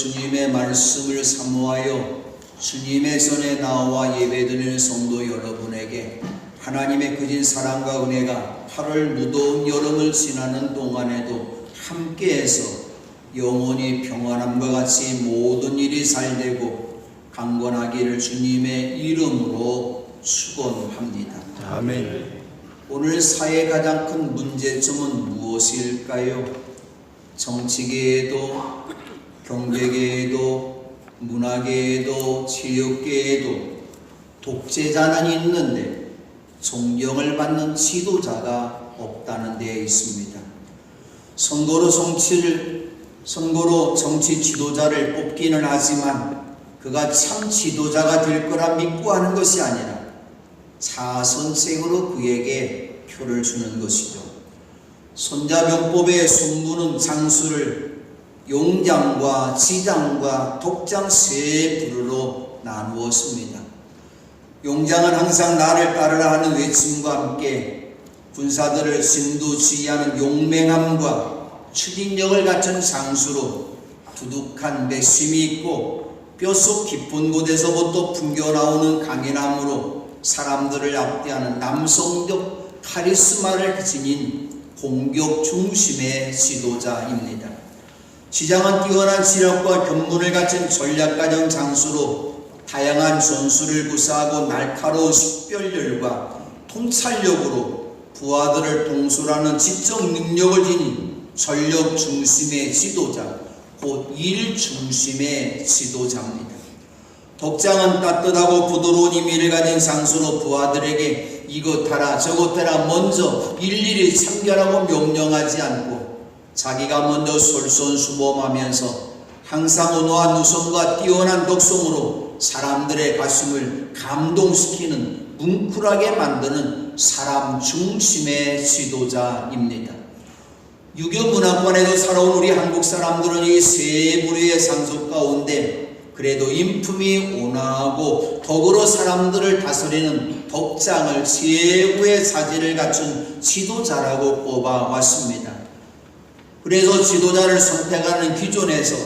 주님의 말씀을 사모하여 주님의 손에 나와 예배드리는 성도 여러분에게 하나님의 그진 사랑과 은혜가 8월 무더운 여름을 지나는 동안에도 함께해서 영원히 평안함과 같이 모든 일이 잘 되고 강건하기를 주님의 이름으로 축원합니다. 아멘. 오늘 사회의 가장 큰 문제점은 무엇일까요? 정치계에도 경제계에도 문화계에도 체육계에도 독재자는 있는데 존경을 받는 지도자가 없다는 데 있습니다. 선거로 정치를 선거로 정치 지도자를 뽑기는 하지만 그가 참 지도자가 될 거라 믿고 하는 것이 아니라 자선책으로 그에게 표를 주는 것이죠. 손자병법에 손무는 장수를 용장과 지장과 독장 세 부류로 나누었습니다. 용장은 항상 나를 따르라 하는 외침과 함께 군사들을 진두지휘하는 용맹함과 추진력을 갖춘 장수로 두둑한 맥심이 있고 뼛속 깊은 곳에서부터 풍겨나오는 강인함으로 사람들을 앞대하는 남성적 카리스마를 지닌 공격 중심의 지도자입니다. 시장은 뛰어난 지력과 견문을 갖춘 전략가정 장수로 다양한 전술을 구사하고 날카로운 식별력과 통찰력으로 부하들을 동술하는 지적 능력을 지닌 전력 중심의 지도자, 곧 일 중심의 지도자입니다. 독장은 따뜻하고 부드러운 이미를 가진 장수로 부하들에게 이것 하라 저것 하라 먼저 일일이 참견하고 명령하지 않고 자기가 먼저 솔선수범하면서 항상 온화한 누성과 뛰어난 독성으로 사람들의 가슴을 감동시키는 뭉클하게 만드는 사람 중심의 지도자입니다. 유교 문화권에도 살아온 우리 한국 사람들은 이 세 부류의 상속 가운데 그래도 인품이 온화하고 덕으로 사람들을 다스리는 덕장을 최고의 사지를 갖춘 지도자라고 꼽아왔습니다. 그래서 지도자를 선택하는 기존에서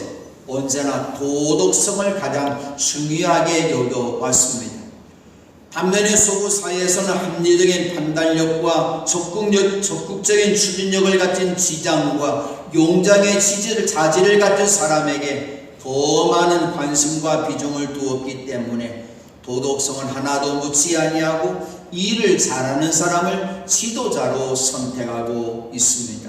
언제나 도덕성을 가장 중요하게 여겨왔습니다. 반면에 서구 사회에서는 합리적인 판단력과 적극력, 적극적인 추진력을 갖춘 지장과 용장의 지지를 자질을 갖춘 사람에게 더 많은 관심과 비중을 두었기 때문에 도덕성을 하나도 묻지 아니하고 일을 잘하는 사람을 지도자로 선택하고 있습니다.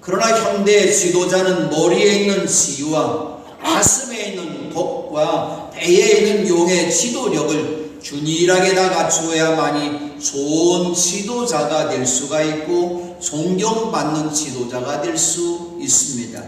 그러나 현대 지도자는 머리에 있는 지와 가슴에 있는 덕과 배에 있는 용의 지도력을 균일하게 다 갖추어야만이 좋은 지도자가 될 수가 있고 존경받는 지도자가 될 수 있습니다.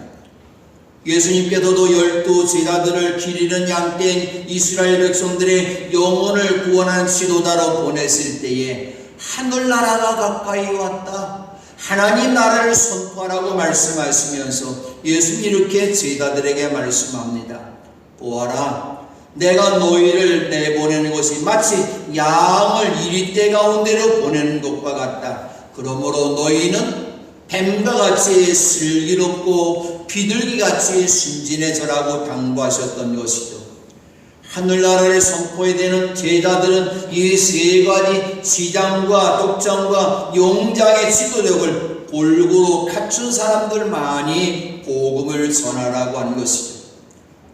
예수님께서도 열두 제자들을 기리는 양떼인 이스라엘 백성들의 영혼을 구원한 지도자로 보냈을 때에 하늘나라가 가까이 왔다. 하나님 나라를 선포하라고 말씀하시면서 예수님 이렇게 제자들에게 말씀합니다. 보아라. 내가 너희를 내보내는 것이 마치 양을 이리떼 가운데로 보내는 것과 같다. 그러므로 너희는 뱀과 같이 슬기롭고 비둘기 같이 순진해져라고 당부하셨던 것이죠. 하늘나라를 선포해야 되는 제자들은 이 세 가지 지장과 독장과 용장의 지도력을 골고루 갖춘 사람들만이 복음을 전하라고 하는 것이죠.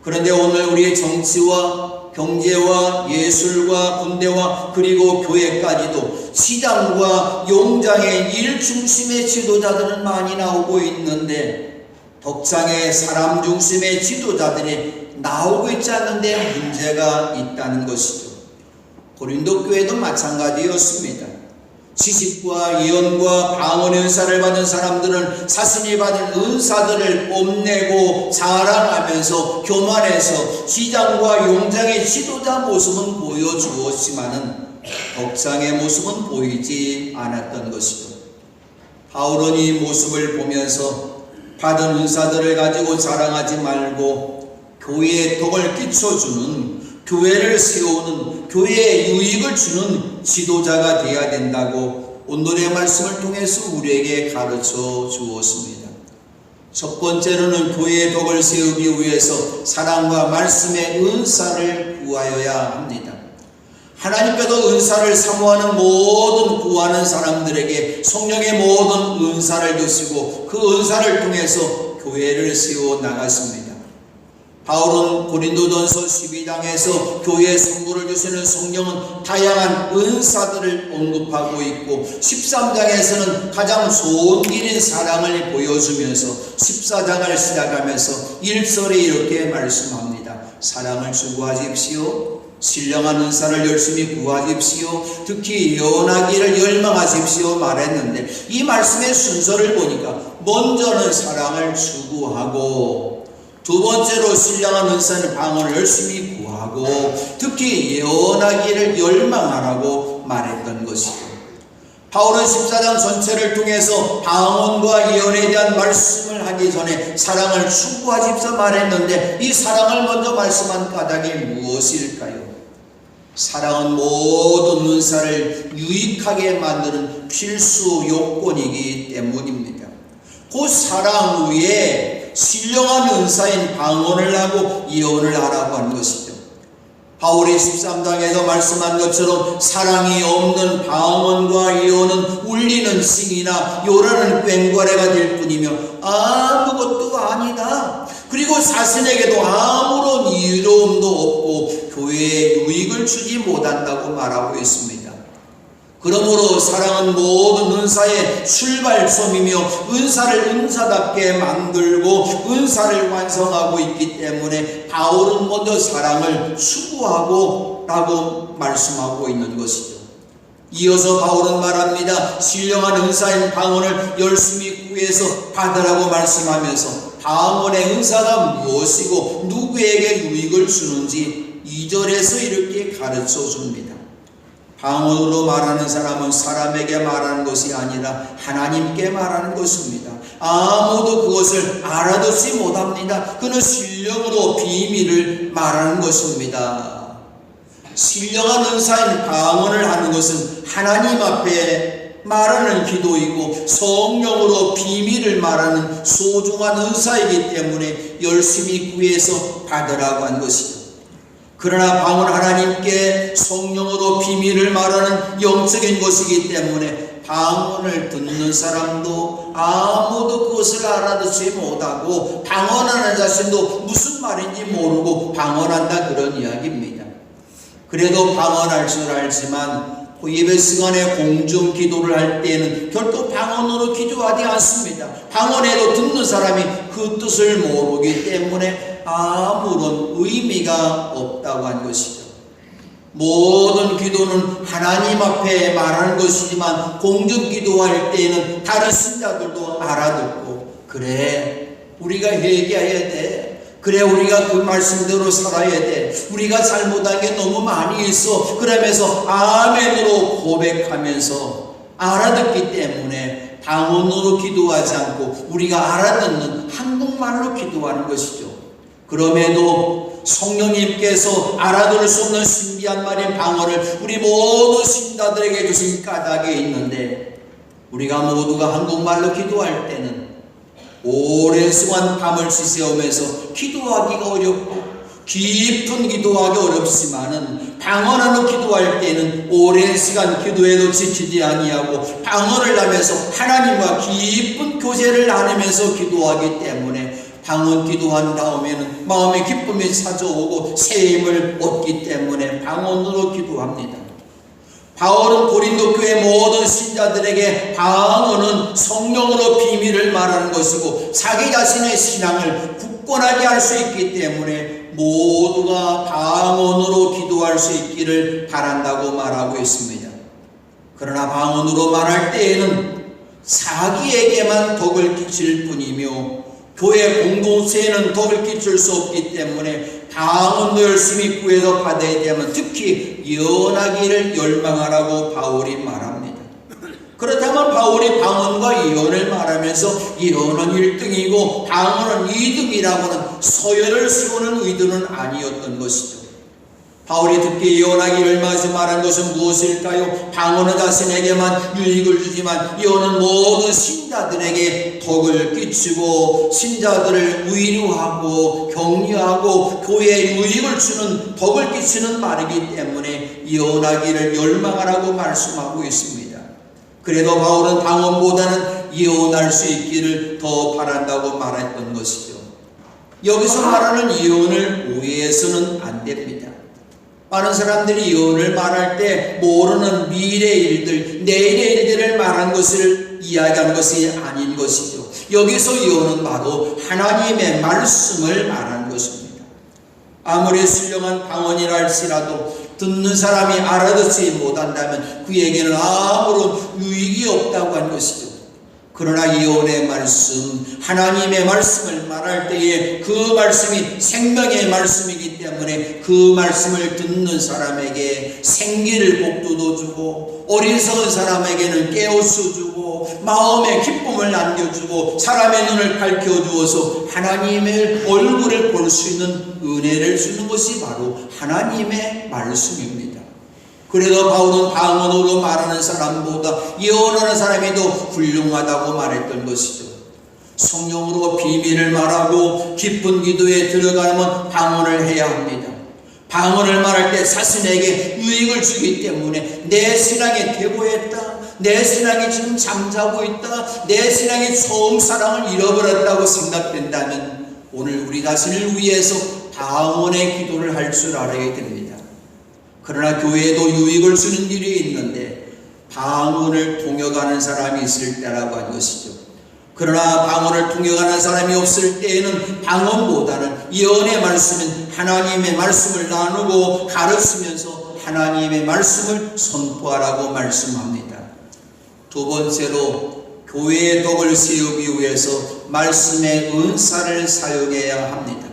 그런데 오늘 우리의 정치와 경제와 예술과 군대와 그리고 교회까지도 시장과 용장의 일 중심의 지도자들은 많이 나오고 있는데 덕장의 사람 중심의 지도자들이 나오고 있지 않는데 문제가 있다는 것이죠. 고린도 교회도 마찬가지였습니다. 지식과 예언과 방언 은사를 받은 사람들은 자신이 받은 은사들을 뽐내고 자랑하면서 교만해서 시장과 용장의 지도자 모습은 보여주었지만은 덕장의 모습은 보이지 않았던 것이죠. 바울은 이 모습을 보면서 받은 은사들을 가지고 자랑하지 말고 교회에 덕을 끼쳐주는 교회를 세우는 교회에 유익을 주는 지도자가 되어야 된다고 오늘의 말씀을 통해서 우리에게 가르쳐 주었습니다. 첫 번째로는 교회의 덕을 세우기 위해서 사랑과 말씀의 은사를 구하여야 합니다. 하나님께도 은사를 사모하는 모든 구하는 사람들에게 성령의 모든 은사를 주시고 그 은사를 통해서 교회를 세워 나갔습니다. 바울은 고린도전서 12장에서 교회에 선물을 주시는 성령은 다양한 은사들을 언급하고 있고 13장에서는 가장 소원길인 사랑을 보여주면서 14장을 시작하면서 1절에 이렇게 말씀합니다. 사랑을 추구하십시오. 신령한 은사를 열심히 구하십시오. 특히 예언하기를 열망하십시오. 말했는데 이 말씀의 순서를 보니까 먼저는 사랑을 추구하고 두 번째로 신령한 은사는 방언을 열심히 구하고 특히 예언하기를 열망하라고 말했던 것이죠. 바울은 14장 전체를 통해서 방언과 예언에 대한 말씀을 하기 전에 사랑을 추구하십사 말했는데 이 사랑을 먼저 말씀한 까닭이 무엇일까요? 사랑은 모든 은사를 유익하게 만드는 필수 요건이기 때문입니다. 그 사랑 위에 신령한 은사인 방언을 하고 예언을 하라고 한 것이죠. 바울이 13장에서 말씀한 것처럼 사랑이 없는 방언과 예언은 울리는 싱이나 요라는 꽹과레가 될 뿐이며 아무것도 아니다. 그리고 자신에게도 아무런 이로움도 없고 교회에 유익을 주지 못한다고 말하고 있습니다. 그러므로 사랑은 모든 은사의 출발점이며 은사를 은사답게 만들고 은사를 완성하고 있기 때문에 바울은 먼저 사랑을 추구하고 라고 말씀하고 있는 것이죠. 이어서 바울은 말합니다. 신령한 은사인 방언을 열심히 구해서 받으라고 말씀하면서 방언의 은사가 무엇이고 누구에게 유익을 주는지 2절에서 이렇게 가르쳐 줍니다. 방언으로 말하는 사람은 사람에게 말하는 것이 아니라 하나님께 말하는 것입니다. 아무도 그것을 알아듣지 못합니다. 그는 신령으로 비밀을 말하는 것입니다. 신령한 은사인 방언을 하는 것은 하나님 앞에 말하는 기도이고 성령으로 비밀을 말하는 소중한 은사이기 때문에 열심히 구해서 받으라고 한 것이죠. 그러나 방언 하나님께 성령으로 비밀을 말하는 영적인 것이기 때문에 방언을 듣는 사람도 아무도 그것을 알아듣지 못하고 방언하는 자신도 무슨 말인지 모르고 방언한다 그런 이야기입니다. 그래도 방언할 줄 알지만 그 예배 시간에 공중 기도를 할 때에는 결코 방언으로 기도하지 않습니다. 방언에도 듣는 사람이 그 뜻을 모르기 때문에 아무런 의미가 없다고 한 것이죠. 모든 기도는 하나님 앞에 말하는 것이지만 공중 기도할 때에는 다른 신자들도 알아듣고 그래 우리가 회개해야 돼. 그래 우리가 그 말씀대로 살아야 돼. 우리가 잘못한 게 너무 많이 있어. 그러면서 아멘으로 고백하면서 알아듣기 때문에 방언으로 기도하지 않고 우리가 알아듣는 한국말로 기도하는 것이죠. 그럼에도 성령님께서 알아들을 수 없는 신비한 말인 방언을 우리 모든 신자들에게 주신 까닭에 있는데 우리가 모두가 한국말로 기도할 때는 오랜 시간 밤을 지새우면서 기도하기가 어렵고 깊은 기도하기 어렵지만은 방언하로 기도할 때는 오랜 시간 기도에도 지치지 아니하고 방언을 하면서 하나님과 깊은 교제를 나누면서 기도하기 때문에 방언 기도한 다음에는 마음의 기쁨이 찾아오고 새 힘을 얻기 때문에 방언으로 기도합니다. 바울은 고린도 교회 모든 신자들에게 방언은 성령으로 비밀을 말하는 것이고 자기 자신의 신앙을 굳건하게 할 수 있기 때문에 모두가 방언으로 기도할 수 있기를 바란다고 말하고 있습니다. 그러나 방언으로 말할 때에는 자기에게만 덕을 끼칠 뿐이며 교회 공동체에는 덕을 끼칠 수 없기 때문에 방언도 열심히 구해서 받아야 되면 특히 예언하기를 열망하라고 바울이 말합니다. 그렇다면 바울이 방언과 예언을 말하면서 예언은 1등이고 방언은 2등이라고는 서열을 세우는 의도는 아니었던 것이죠. 바울이 듣기에 예언하기 열마에서 말한 것은 무엇일까요? 방언은 자신에게만 유익을 주지만 예언은 모든 신자들에게 덕을 끼치고 신자들을 위로하고 격려하고 교회에 유익을 주는 덕을 끼치는 말이기 때문에 예언하기를 열망하라고 말씀하고 있습니다. 그래도 바울은 방언보다는 예언할 수 있기를 더 바란다고 말했던 것이죠. 여기서 말하는 예언을 오해해서는 안 됩니다. 많은 사람들이 예언을 말할 때 모르는 미래 일들, 내일의 일들을 말한 것을 이야기한 것이 아닌 것이죠. 여기서 예언은 바로 하나님의 말씀을 말하는 것입니다. 아무리 신령한 방언이라 할지라도 듣는 사람이 알아듣지 못한다면 그에게는 아무런 유익이 없다고 한 것이죠. 그러나 예언의 말씀, 하나님의 말씀을 말할 때에 그 말씀이 생명의 말씀이기 때문에 그 말씀을 듣는 사람에게 생기를 복도도 주고 어리석은 사람에게는 깨우쳐 주고 마음의 기쁨을 남겨주고 사람의 눈을 밝혀주어서 하나님의 얼굴을 볼 수 있는 은혜를 주는 것이 바로 하나님의 말씀입니다. 그래도 바울은 방언으로 말하는 사람보다 예언하는 사람이 더 훌륭하다고 말했던 것이죠. 성령으로 비밀을 말하고 깊은 기도에 들어가면 방언을 해야 합니다. 방언을 말할 때 자신에게 유익을 주기 때문에 내 신앙이 퇴보했다. 내 신앙이 지금 잠자고 있다. 내 신앙이 처음 사랑을 잃어버렸다고 생각된다면 오늘 우리 자신을 위해서 방언의 기도를 할 줄 알아야 됩니다. 그러나 교회에도 유익을 주는 일이 있는데 방언을 통역하는 사람이 있을 때라고 한 것이죠. 그러나 방언을 통역하는 사람이 없을 때에는 방언보다는 예언의 말씀은 하나님의 말씀을 나누고 가르치면서 하나님의 말씀을 선포하라고 말씀합니다. 두 번째로 교회의 덕을 세우기 위해서 말씀의 은사를 사용해야 합니다.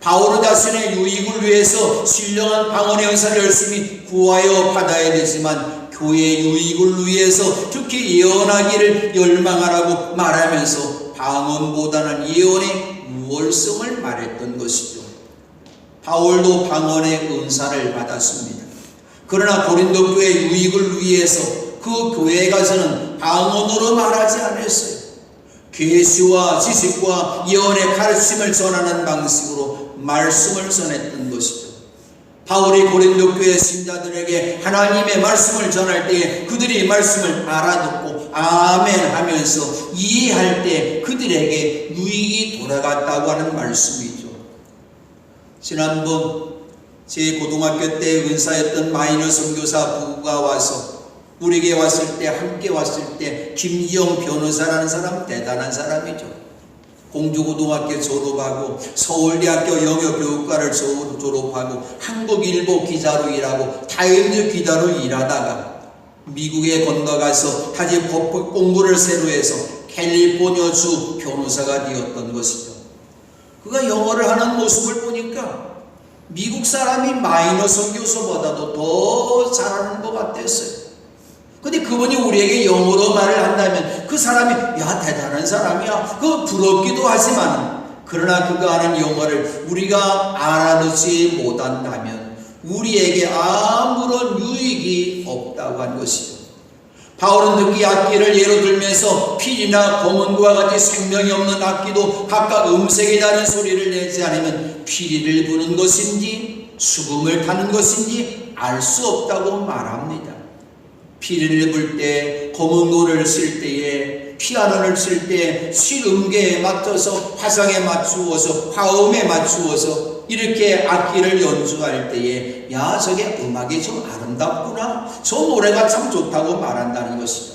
바울은 자신의 유익을 위해서 신령한 방언의 은사를 열심히 구하여 받아야 되지만 교회의 유익을 위해서 특히 예언하기를 열망하라고 말하면서 방언보다는 예언의 우월성을 말했던 것이죠. 바울도 방언의 은사를 받았습니다. 그러나 고린도 교회 유익을 위해서 그 교회에 가서는 방언으로 말하지 않았어요. 계시와 지식과 예언의 가르침을 전하는 방식으로 말씀을 전했던 것이죠. 바울이 고린도 교회 신자들에게 하나님의 말씀을 전할 때에 그들이 말씀을 알아듣고 아멘 하면서 이해할 때 그들에게 유익이 돌아갔다고 하는 말씀이죠. 지난번 제 고등학교 때 은사였던 마이너 선교사 부부가 와서 우리에게 왔을 때 함께 왔을 때 김지영 변호사라는 사람 대단한 사람이죠. 공주고등학교 졸업하고 서울대학교 영어교육과를 졸업하고 한국일보 기자로 일하고 타임즈 기자로 일하다가 미국에 건너가서 다시 법학 공부를 새로 해서 캘리포니아주 변호사가 되었던 것이죠. 그가 영어를 하는 모습을 보니까 미국 사람이 마이너 선교사보다도 더 잘하는 것 같았어요. 근데 그분이 우리에게 영어로 말을 한다면 그 사람이 야 대단한 사람이야. 그 부럽기도 하지만 그러나 그가 하는 영어를 우리가 알아듣지 못한다면 우리에게 아무런 유익이 없다고 한 것이죠. 바울은 듣기 악기를 예로 들면서 필이나 검은과 같이 생명이 없는 악기도 각각 음색이 다른 소리를 내지 않으면 피리를 부는 것인지 수금을 타는 것인지 알 수 없다고 말합니다. 피리를 불 때, 검은 노를 쓸 때에, 피아노를 쓸 때, 실 음계에 맞춰서 화성에 맞추어서, 화음에 맞추어서, 이렇게 악기를 연주할 때에, 야, 저게 음악이 좀 아름답구나. 저 노래가 참 좋다고 말한다는 것이죠.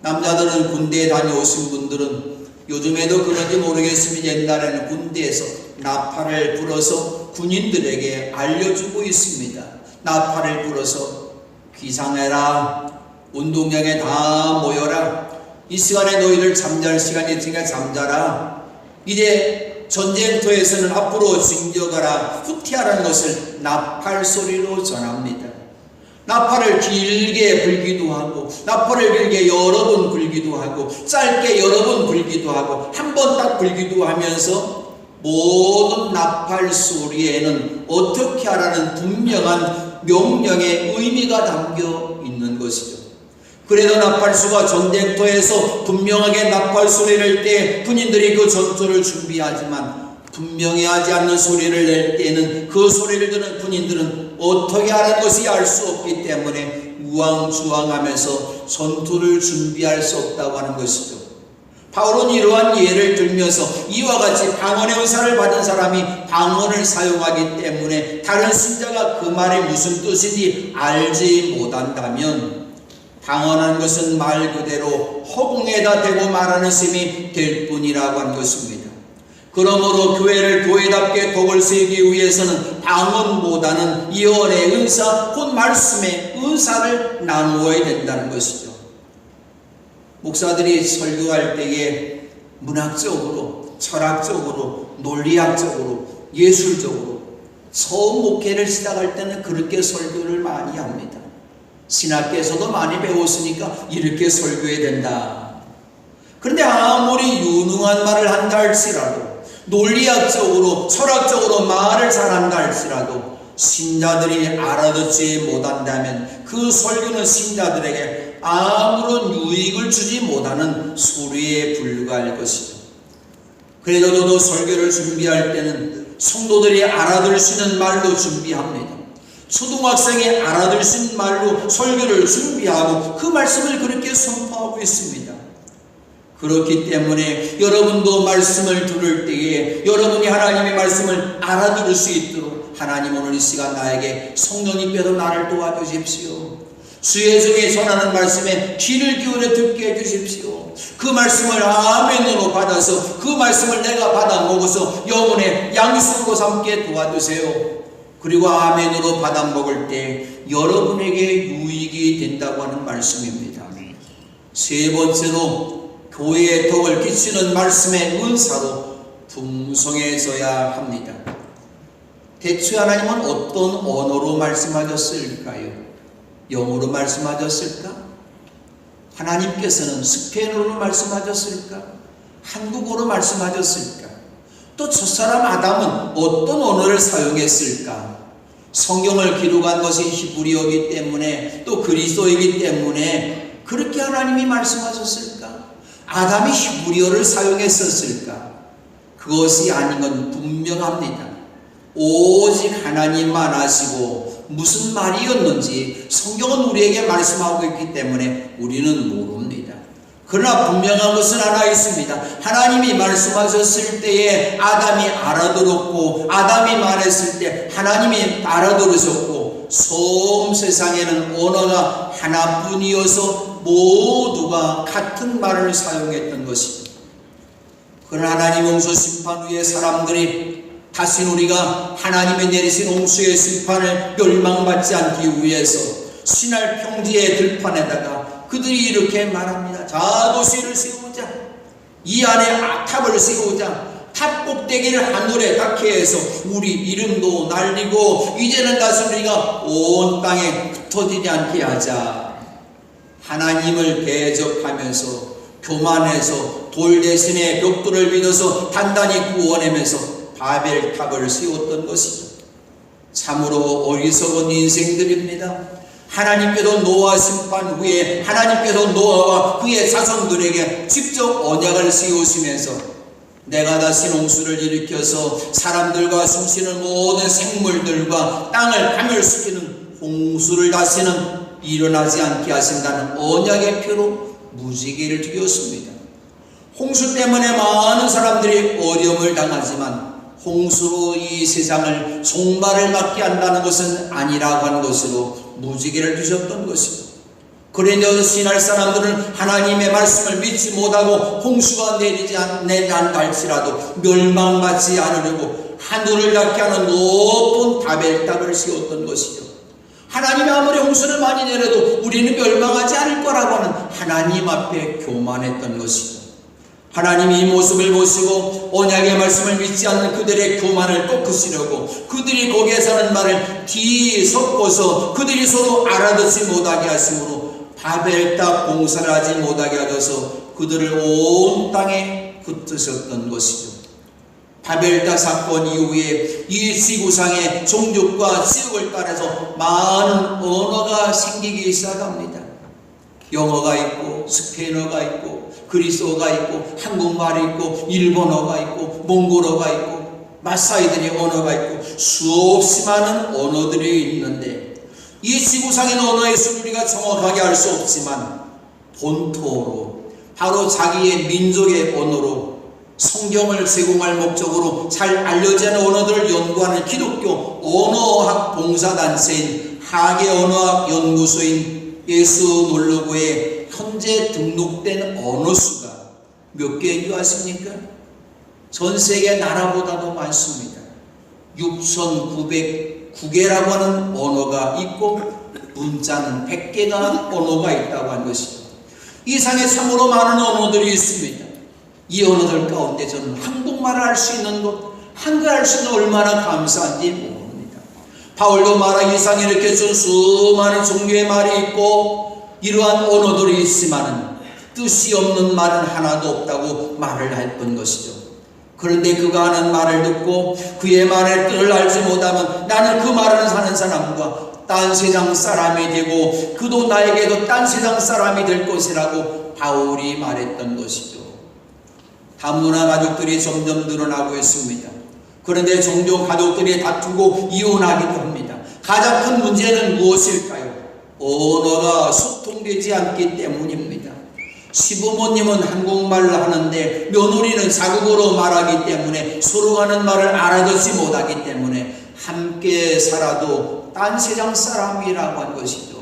남자들은 군대에 다녀오신 분들은 요즘에도 그런지 모르겠으면 옛날에는 군대에서 나팔을 불어서 군인들에게 알려주고 있습니다. 나팔을 불어서 기상해라. 운동장에 다 모여라. 이 시간에 너희들 잠잘 시간이 있으니까 잠자라. 이제 전쟁터에서는 앞으로 진격하라. 후퇴하라는 것을 나팔 소리로 전합니다. 나팔을 길게 불기도 하고, 나팔을 길게 여러 번 불기도 하고, 짧게 여러 번 불기도 하고, 한 번 딱 불기도 하면서 모든 나팔 소리에는 어떻게 하라는 분명한 명령의 의미가 담겨 있는 것이죠. 그래도 나팔수가 전쟁터에서 분명하게 나팔 소리를 낼때 군인들이 그 전투를 준비하지만 분명히 하지 않는 소리를 낼 때는 그 소리를 듣는 군인들은 어떻게 하는 것이 알 수 없기 때문에 우왕좌왕하면서 전투를 준비할 수 없다고 하는 것이죠. 바울은 이러한 예를 들면서 이와 같이 방언의 은사를 받은 사람이 방언을 사용하기 때문에 다른 신자가 그 말이 무슨 뜻인지 알지 못한다면 방언한 것은 말 그대로 허공에다 대고 말하는 셈이 될 뿐이라고 한 것입니다. 그러므로 교회를 교회답게 덕을 세우기 위해서는 방언보다는 예언의 은사, 곧 말씀의 은사를 나누어야 된다는 것이죠. 목사들이 설교할 때에 문학적으로, 철학적으로, 논리학적으로, 예술적으로 처음 목회를 시작할 때는 그렇게 설교를 많이 합니다. 신학계에서도 많이 배웠으니까 이렇게 설교해야 된다. 그런데 아무리 유능한 말을 한다 할지라도 논리학적으로 철학적으로 말을 잘한다 할지라도 신자들이 알아듣지 못한다면 그 설교는 신자들에게 아무런 유익을 주지 못하는 소리에 불과할 것이죠. 그래도 저도 설교를 준비할 때는 성도들이 알아들 수 있는 말로 준비합니다. 초등학생이 알아들 수 있는 말로 설교를 준비하고 그 말씀을 그렇게 선포하고 있습니다. 그렇기 때문에 여러분도 말씀을 들을 때에 여러분이 하나님의 말씀을 알아들을 수 있도록 하나님 오늘 이 시간 나에게 성령님께서 나를 도와주십시오. 중에 전하는 말씀에 귀를 기울여 듣게 해주십시오. 그 말씀을 아멘으로 받아서 그 말씀을 내가 받아 먹어서 영혼의 양식으로 삼게 도와주세요. 그리고 아멘으로 받아 먹을 때 여러분에게 유익이 된다고 하는 말씀입니다. 세 번째로 교회의 덕을 끼치는 말씀의 은사로 풍성해져야 합니다. 대체 하나님은 어떤 언어로 말씀하셨을까요? 영어로 말씀하셨을까? 하나님께서는 스페인어로 말씀하셨을까? 한국어로 말씀하셨을까? 또 첫사람 아담은 어떤 언어를 사용했을까? 성경을 기록한 것이 히브리어이기 때문에 또 그리스도이기 때문에 그렇게 하나님이 말씀하셨을까? 아담이 히브리어를 사용했었을까? 그것이 아닌 건 분명합니다. 오직 하나님만 아시고 무슨 말이었는지 성경은 우리에게 말씀하고 있기 때문에 우리는 모릅니다. 그러나 분명한 것은 하나 있습니다. 하나님이 말씀하셨을 때에 아담이 알아들었고 아담이 말했을 때 하나님이 알아들으셨고 솜 세상에는 언어가 하나뿐이어서 모두가 같은 말을 사용했던 것입니다. 그러나 하나님 홍수 심판 후에 사람들이 다시 우리가 하나님의 내리신 홍수의 심판을 멸망받지 않기 위해서 신할 평지의 들판에다가 그들이 이렇게 말합니다. 자 도시를 세우자. 이 안에 탑을 세우자. 탑 꼭대기를 하늘에 닿게 해서 우리 이름도 날리고 이제는 다시 우리가 온 땅에 흩어지지 않게 하자. 하나님을 대적하면서 교만해서 돌 대신에 벽돌을 믿어서 단단히 구원하면서 바벨탑을 세웠던 것이죠. 참으로 어리석은 인생들입니다. 하나님께서 노아 심판 후에 하나님께서 노아와 그의 자손들에게 직접 언약을 세우시면서 내가 다시 홍수를 일으켜서 사람들과 숨쉬는 모든 생물들과 땅을 파멸시키는 홍수를 다시는 일어나지 않게 하신다는 언약의 표로 무지개를 드렸습니다. 홍수 때문에 많은 사람들이 어려움을 당하지만 홍수로 이 세상을 종말을 맞게 한다는 것은 아니라고 하는 것으로 무지개를 주셨던 것이죠. 그래서 신할 사람들은 하나님의 말씀을 믿지 못하고 홍수가 내리지 않는다 할지라도 멸망받지 않으려고 하늘을 닿게 하는 높은 다벨탑을 세웠던 것이죠. 하나님이 아무리 홍수를 많이 내려도 우리는 멸망하지 않을 거라고 하는 하나님 앞에 교만했던 것이죠. 하나님이 이 모습을 보시고 언약의 말씀을 믿지 않는 그들의 교만을 꺾으시려고 그들이 거기에 사는 말을 뒤섞어서 그들이 서로 알아듣지 못하게 하심으로 바벨탑 봉사를 하지 못하게 하셔서 그들을 온 땅에 흩으셨던 것이죠. 바벨탑 사건 이후에 이 지구상의 종족과 지역을 따라서 많은 언어가 생기기 시작합니다. 영어가 있고 스페인어가 있고 그리스어가 있고 한국말이 있고 일본어가 있고 몽골어가 있고 마사이들의 언어가 있고 수없이 많은 언어들이 있는데 이 지구상의 언어의 수를 우리가 정확하게 알 수 없지만 본토로 바로 자기의 민족의 언어로 성경을 제공할 목적으로 잘 알려진 언어들을 연구하는 기독교 언어학 봉사단체인 하계 언어학 연구소인 예수 놀러구에 현재 등록된 언어 수가 몇 개인 줄 아십니까? 전 세계 나라보다도 많습니다. 6,909개라고 하는 언어가 있고 문자는 100개가 언어가 있다고 한 것이죠. 이 상에 참으로 많은 언어들이 있습니다. 이 언어들 가운데 저는 한국말을 할 수 있는 것, 한글 할 수 있는 얼마나 감사한지 모릅니다. 바울도 말하기 이상에 이렇게 준 수많은 종류의 말이 있고 이러한 언어들이 있지만은 뜻이 없는 말은 하나도 없다고 말을 했던 것이죠. 그런데 그가 하는 말을 듣고 그의 말의 뜻을 알지 못하면 나는 그 말을 사는 사람과 딴 세상 사람이 되고 그도 나에게도 딴 세상 사람이 될 것이라고 바울이 말했던 것이죠. 다문화 가족들이 점점 늘어나고 있습니다. 그런데 종종 가족들이 다투고 이혼하기도 합니다. 가장 큰 문제는 무엇일까요? 언어가 소통되지 않기 때문입니다. 시부모님은 한국말을 하는데 며느리는 자국어로 말하기 때문에 서로 하는 말을 알아듣지 못하기 때문에 함께 살아도 딴 세상 사람이라고 한 것이죠.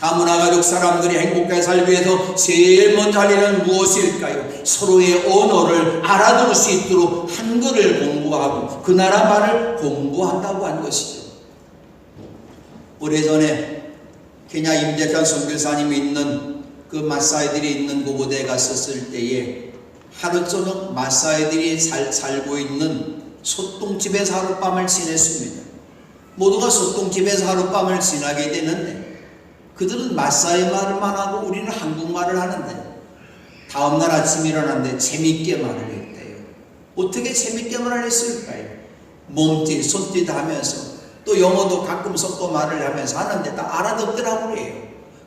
다문화 가족 사람들이 행복하게 살기 위해서 제일 먼저 할 일은 무엇일까요? 서로의 언어를 알아들을 수 있도록 한글을 공부하고 그 나라 말을 공부한다고 한 것이죠. 오래전에 케냐 임재탄 선교사님이 있는 그 마사이들이 있는 그곳에 갔었을 때에 하루 저녁 마사이들이 잘 살고 있는 소똥집에서 하룻밤을 지냈습니다. 모두가 소똥집에서 하룻밤을 지나게 되는데 그들은 마사이 말만 하고 우리는 한국말을 하는데 다음날 아침 일어났는데 재밌게 말을 했대요. 어떻게 재밌게 말을 했을까요? 몸짓, 손짓 하면서 또 영어도 가끔 섞어 말을 하면서 하는데 다 알아듣더라고 그래요.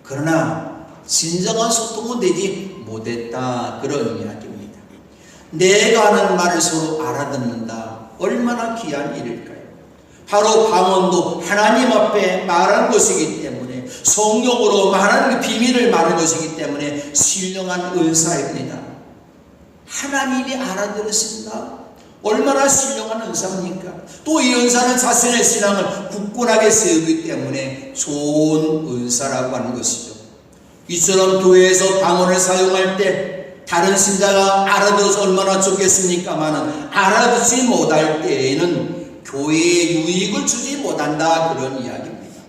그러나 진정한 소통은 되지 못했다 그런 이야기입니다. 내가 하는 말을 서로 알아듣는다. 얼마나 귀한 일일까요? 바로 방언도 하나님 앞에 말한 것이기 때문에 성령으로 말하는 그 비밀을 말한 것이기 때문에 신령한 은사입니다. 하나님이 알아들으신다. 얼마나 신령한 은사입니까? 또 이 은사는 자신의 신앙을 굳건하게 세우기 때문에 좋은 은사라고 하는 것이죠. 이처럼 교회에서 방언을 사용할 때 다른 신자가 알아들어서 얼마나 좋겠습니까만은 알아듣지 못할 때에는 교회에 유익을 주지 못한다 그런 이야기입니다.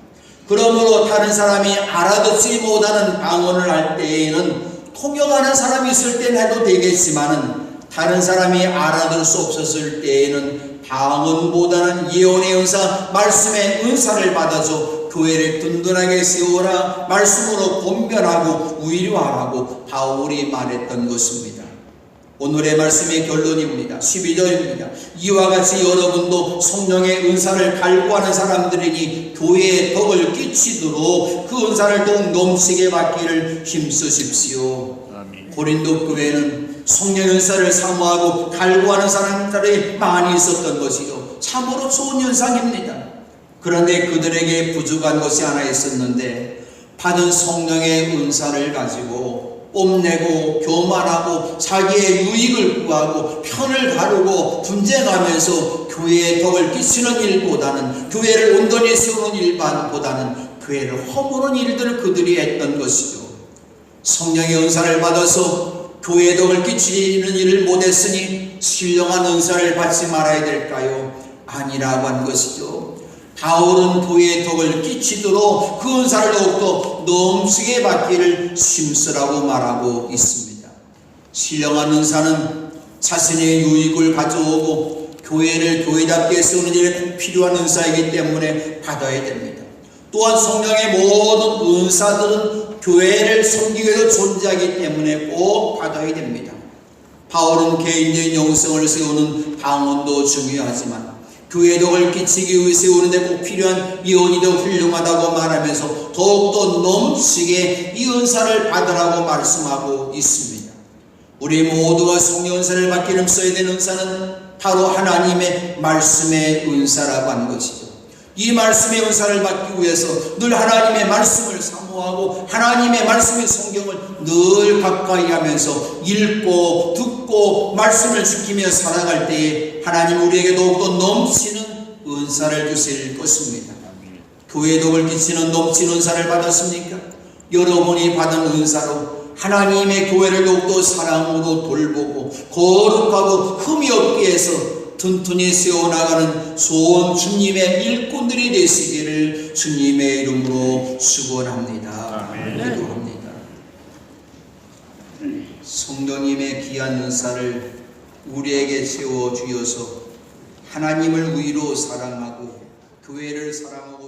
그러므로 다른 사람이 알아듣지 못하는 방언을 할 때에는 통역하는 사람이 있을 때는 해도 되겠지만은 다른 사람이 알아들 수 없었을 때에는 방언보다는 예언의 은사, 말씀의 은사를 받아서 교회를 든든하게 세우라 말씀으로 권변하고 위로하라고 바울이 말했던 것입니다. 오늘의 말씀의 결론입니다. 12절입니다. 이와 같이 여러분도 성령의 은사를 갈구하는 사람들에게 교회에 덕을 끼치도록 그 은사를 더욱 넘치게 받기를 힘쓰십시오. 아멘. 고린도 교회는 성령 은사를 사모하고 갈구하는 사람들이 많이 있었던 것이요. 참으로 좋은 현상입니다. 그런데 그들에게 부족한 것이 하나 있었는데 받은 성령의 은사를 가지고 뽐내고 교만하고 자기의 유익을 구하고 편을 가르고 분쟁하면서 교회에 덕을 끼치는 일보다는 교회를 온전히 세우는 일반보다는 교회를 허무는 일들을 그들이 했던 것이죠. 성령의 은사를 받아서 교회에 덕을 끼치는 일을 못했으니 신령한 은사를 받지 말아야 될까요? 아니라고 한 것이죠. 바울은 교회에 덕을 끼치도록 그 은사를 더욱더 넘치게 받기를 심쓰라고 말하고 있습니다. 신령한 은사는 자신의 유익을 가져오고 교회를 교회답게 세우는 일에 꼭 필요한 은사이기 때문에 받아야 됩니다. 또한 성령의 모든 은사들은 교회를 섬기기 위해서 존재하기 때문에 꼭 받아야 됩니다. 바울은 개인적인 영성을 세우는 방언도 중요하지만 교회 덕을 끼치기 위해 세우는데 꼭 필요한 이언이 더 훌륭하다고 말하면서 더욱더 넘치게 이 은사를 받으라고 말씀하고 있습니다. 우리 모두가 성령 은사를 받기름 써야 되는 은사는 바로 하나님의 말씀의 은사라고 하는 것이죠. 이 말씀의 은사를 받기 위해서 늘 하나님의 말씀을 사모하고 하나님의 말씀의 성경을 늘 가까이 하면서 읽고 듣고 말씀을 지키며 살아갈 때에 하나님 우리에게 더욱더 넘치는 은사를 주실 것입니다. 교회 덕을 끼치는 넘치는 은사를 받았습니까? 여러분이 받은 은사로 하나님의 교회를 더욱더 사랑으로 돌보고 거룩하고 흠이 없게 해서 튼튼히 세워나가는 소원 주님의 일꾼들이 되시기를 주님의 이름으로 축원합니다. 기도합니다. 성령님의 귀한 은사를 우리에게 세워 주어서 하나님을 위로 사랑하고 교회를 사랑하고